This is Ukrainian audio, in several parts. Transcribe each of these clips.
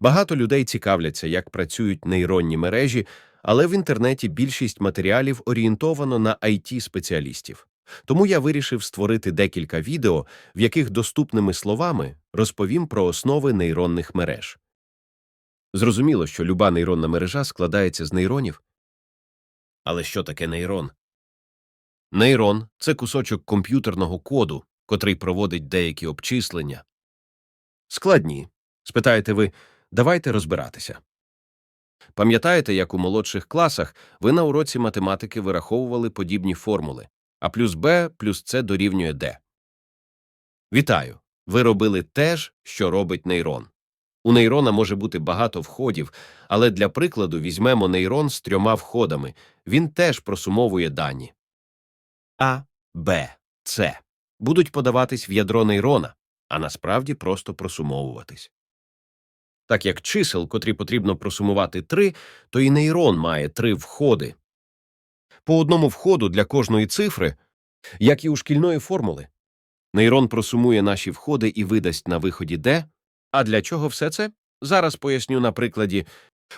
Багато людей цікавляться, як працюють нейронні мережі, але в інтернеті більшість матеріалів орієнтовано на it спеціалістів Тому я вирішив створити декілька відео, в яких доступними словами розповім про основи нейронних мереж. Зрозуміло, що люба нейронна мережа складається з нейронів. Але що таке нейрон? Нейрон це кусочок комп'ютерного коду, котрий проводить деякі обчислення. Складні. Спитаєте ви, давайте розбиратися. Пам'ятаєте, як у молодших класах ви на уроці математики вираховували подібні формули а плюс Б плюс С дорівнює Д? Вітаю! Ви робили те ж, що робить нейрон. У нейрона може бути багато входів, але для прикладу візьмемо нейрон з трьома входами. Він теж просумовує дані. А, Б, С будуть подаватись в ядро нейрона, а насправді просто просумовуватись. Так як чисел, котрі потрібно просумувати три, то і нейрон має три входи. По одному входу для кожної цифри, як і у шкільної формули. Нейрон просумує наші входи і видасть на виході Д. А для чого все це? Зараз поясню на прикладі.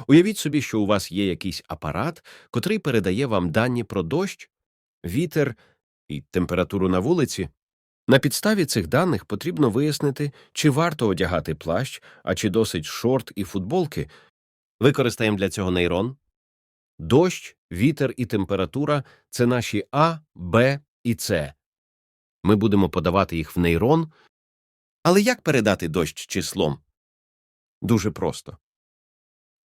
Уявіть собі, що у вас є якийсь апарат, котрий передає вам дані про дощ, вітер і температуру на вулиці. На підставі цих даних потрібно вияснити, чи варто одягати плащ, а чи досить шорт і футболки. Використаємо для цього нейрон. Дощ, вітер і температура це наші А, Б і С. Ми будемо подавати їх в нейрон. Але як передати дощ числом? Дуже просто.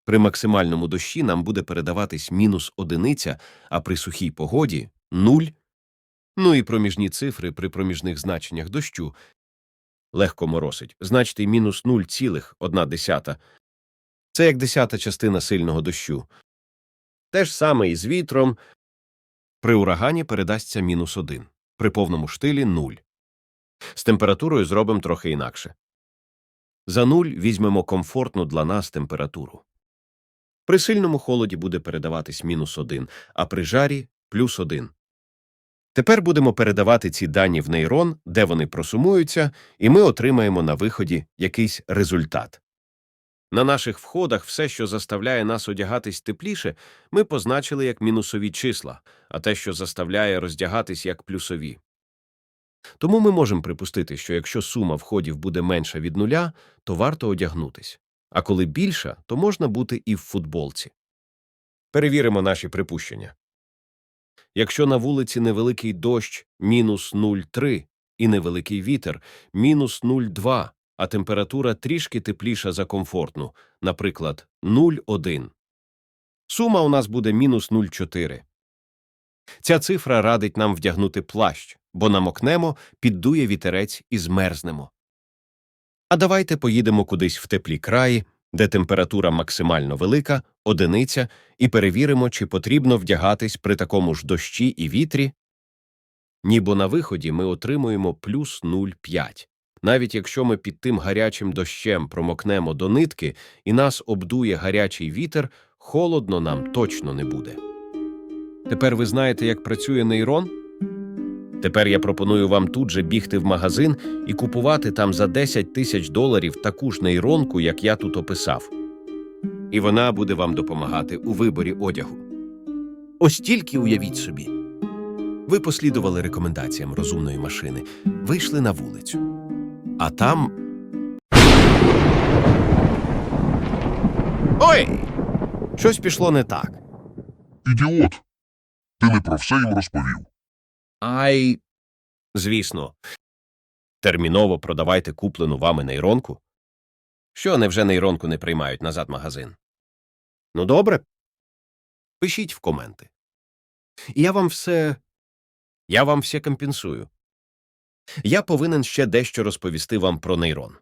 При максимальному дощі нам буде передаватись мінус одиниця, а при сухій погоді нуль. Ну і проміжні цифри при проміжних значеннях дощу легко моросить. Значить, мінус 0,1. Це як десята частина сильного дощу. Те ж саме і з вітром. При урагані передасться мінус один, при повному штилі нуль. З температурою зробимо трохи інакше. За нуль візьмемо комфортну для нас температуру. При сильному холоді буде передаватись мінус один, а при жарі плюс один. Тепер будемо передавати ці дані в нейрон, де вони просумуються, і ми отримаємо на виході якийсь результат. На наших входах все, що заставляє нас одягатись тепліше, ми позначили як мінусові числа, а те, що заставляє роздягатись як плюсові. Тому ми можемо припустити, що якщо сума входів буде менша від нуля, то варто одягнутись, а коли більша, то можна бути і в футболці. Перевіримо наші припущення. Якщо на вулиці невеликий дощ мінус 0,3 і невеликий вітер мінус 0,2, а температура трішки тепліша за комфортну, наприклад, 0,1. Сума у нас буде мінус 0,4. Ця цифра радить нам вдягнути плащ, бо намокнемо, піддує вітерець і змерзнемо. А давайте поїдемо кудись в теплі краї, де температура максимально велика, одиниця, і перевіримо, чи потрібно вдягатись при такому ж дощі і вітрі. Ніби на виході ми отримуємо плюс 0,5. Навіть якщо ми під тим гарячим дощем промокнемо до нитки і нас обдує гарячий вітер, холодно нам точно не буде. Тепер ви знаєте, як працює нейрон? Тепер я пропоную вам тут же бігти в магазин і купувати там за 10 тисяч доларів таку ж нейронку, як я тут описав. І вона буде вам допомагати у виборі одягу. Ось тільки уявіть собі. Ви послідували рекомендаціям розумної машини, вийшли на вулицю. А там. Ой! Щось пішло не так. Ідіот! Ти не про все їм розповів. Ай. Звісно. Терміново продавайте куплену вами нейронку. Що, невже нейронку не приймають назад магазин? Ну, добре. Пишіть в коменти. Я вам все. Я вам все компенсую. Я повинен ще дещо розповісти вам про нейрон.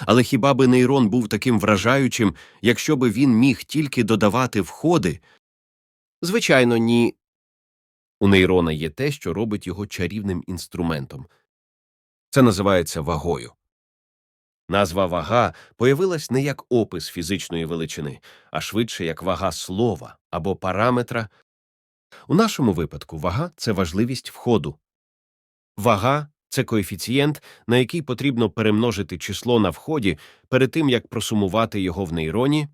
Але хіба би нейрон був таким вражаючим, якщо би він міг тільки додавати входи? Звичайно, ні. У нейрона є те, що робить його чарівним інструментом. Це називається вагою. Назва вага появилась не як опис фізичної величини, а швидше як вага слова або параметра. У нашому випадку вага це важливість входу. Вага Це коефіцієнт, на який потрібно перемножити число на вході перед тим, як просумувати його в нейроні.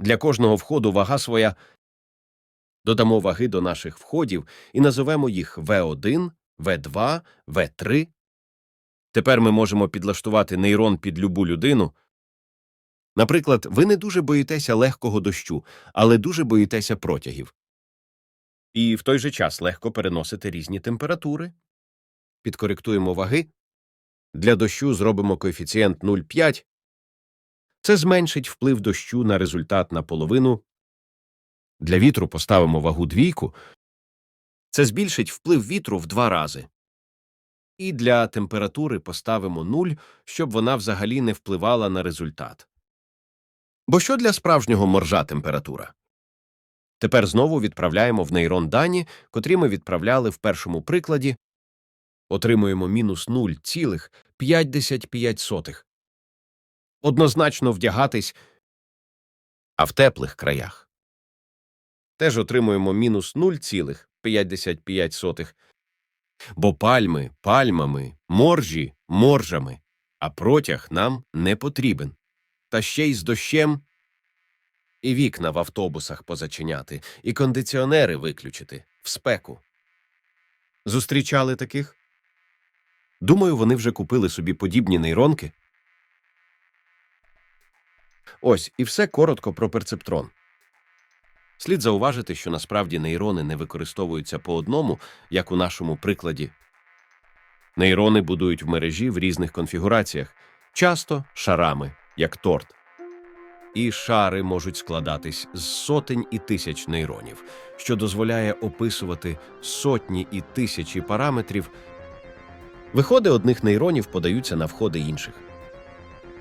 Для кожного входу вага своя. Додамо ваги до наших входів і називемо їх V1, V2, V3. Тепер ми можемо підлаштувати нейрон під любу людину. Наприклад, ви не дуже боїтеся легкого дощу, але дуже боїтеся протягів. І в той же час легко переносите різні температури. Підкоректуємо ваги. Для дощу зробимо коефіцієнт 0,5. Це зменшить вплив дощу на результат наполовину. Для вітру поставимо вагу двійку. Це збільшить вплив вітру в два рази. І для температури поставимо 0, щоб вона взагалі не впливала на результат. Бо що для справжнього моржа температура? Тепер знову відправляємо в нейрон дані, котрі ми відправляли в першому прикладі. Отримуємо мінус 0,55. Однозначно вдягатись, а в теплих краях. Теж отримуємо мінус 0,55. Бо пальми пальмами, моржі моржами, а протяг нам не потрібен. Та ще й з дощем і вікна в автобусах позачиняти, і кондиціонери виключити в спеку. Зустрічали таких? Думаю, вони вже купили собі подібні нейронки. Ось і все коротко про перцептрон. Слід зауважити, що насправді нейрони не використовуються по одному, як у нашому прикладі. Нейрони будують в мережі в різних конфігураціях, часто шарами, як торт. І шари можуть складатись з сотень і тисяч нейронів, що дозволяє описувати сотні і тисячі параметрів. Виходи одних нейронів подаються на входи інших.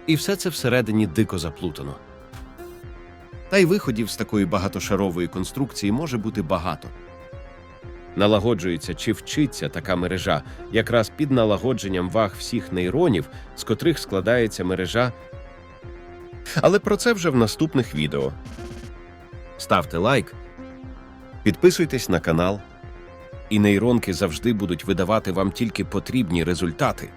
І все це всередині дико заплутано. Та й виходів з такої багатошарової конструкції може бути багато. Налагоджується чи вчиться така мережа якраз під налагодженням ваг всіх нейронів, з котрих складається мережа. Але про це вже в наступних відео. Ставте лайк, підписуйтесь на канал, і нейронки завжди будуть видавати вам тільки потрібні результати.